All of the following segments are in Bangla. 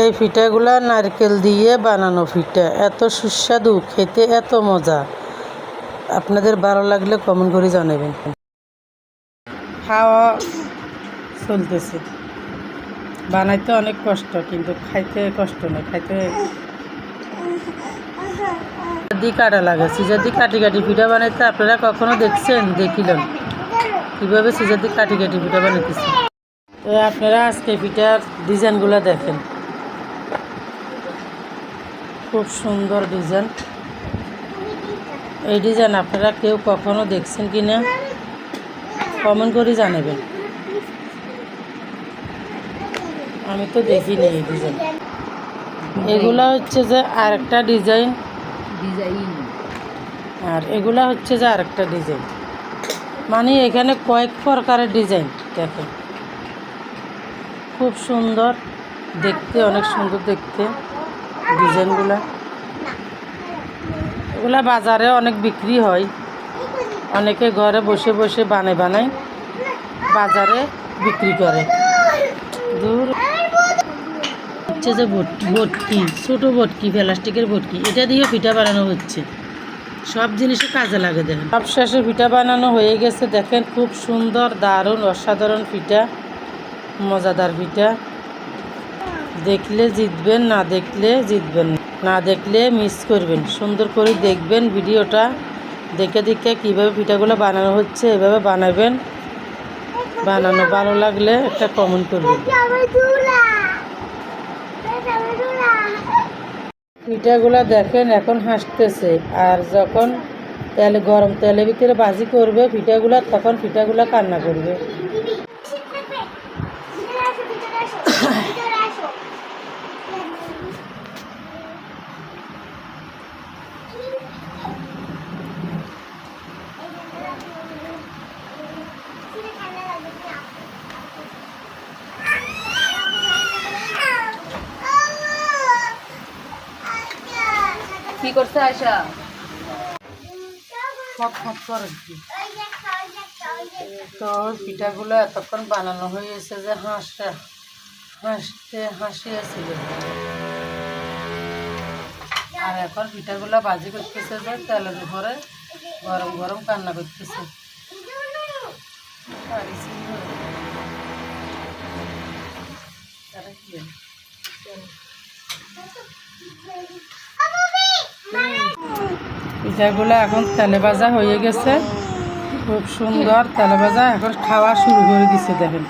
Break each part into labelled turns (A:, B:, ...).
A: এই পিঠাগুলা নারকেল দিয়ে বানানো পিঠা এত সুস্বাদু, খেতে এত মজা। আপনাদের ভালো লাগলে কমেন্ট করে জানাবেন। খাওয়া চলতেছে। বানাইতে অনেক কষ্ট, কিন্তু খাইতে কষ্ট নেই খাইতে দি কাটা লাগে। সিজার দি কাটি কাটি পিঠা বানাইতে আপনারা কখনো দেখছেন? দেখিলেন কীভাবে সিজার দি কাটি কাটি পিঠা বানাইতেছে? তো আপনারা আজকে পিঠার ডিজাইনগুলো দেখেন। খুব সুন্দর ডিজাইন। এই ডিজাইন আপনারা কেউ কখনো দেখছেন কি না কমেন্ট করে জানাবেন। আমি তো দেখিনি এই ডিজাইন। এগুলা হচ্ছে যে আরেকটা ডিজাইন।
B: ডিজাইন।
A: আর এগুলা হচ্ছে যে আরেকটা ডিজাইন। মানে এখানে কয়েক প্রকারের ডিজাইন দেখেন। খুব সুন্দর দেখতে অনেক সুন্দর দেখতে। ডিজাইনগুলা এগুলা বাজারে অনেক বিক্রি হয়। অনেকে ঘরে বসে বসে বানায় বানায় বাজারে বিক্রি করে। দূর। হচ্ছে যে ভট- ভটকি, ছোটো ভটকি, প্লাস্টিকের ভটকি, এটা দিয়ে পিঠা বানানো হচ্ছে। সব জিনিসে কাজে লাগে দেখেন। সব শেষে পিঠা বানানো হয়ে গেছে, দেখেন খুব সুন্দর, দারুণ, অসাধারণ পিঠা, মজাদার পিঠা। দেখলে জিতবেন না দেখলে জিতবেন না। দেখলে মিস করবেন সুন্দর করে দেখবেন ভিডিওটা দেখে দেখে কীভাবে পিঠাগুলো বানানো হচ্ছে এভাবে বানাবেন বানানো ভালো লাগলে একটা কমেন্ট করবেন পিঠাগুলো দেখেন এখন হাসতেছে আর যখন তেলে গরম তেলের ভিতরে ভাজি করবে পিঠাগুলা তখন পিঠাগুলা কান্না করবে
B: কি করছে আয়সা
A: তো পিঠাগুলো এতক্ষণ বানানো হয়েছে যে হাঁসটা, হাসতে হাসিয়েছিল। আর এখন পিঠাগুলো বাজি করতেছে যে তেলের উপরে গরম গরম কান্না করতেছে। পিঠাগুলো এখন তেলে ভাজা হয়ে গেছে। খুব সুন্দর তেলে ভাজা। এখন খাওয়া শুরু করে দিছে, দেখেন।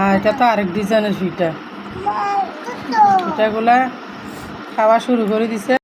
A: আর এটা তো আরেক ডিজাইনের পিঠা। পিঠাগুলা খাওয়া শুরু করে দিছে।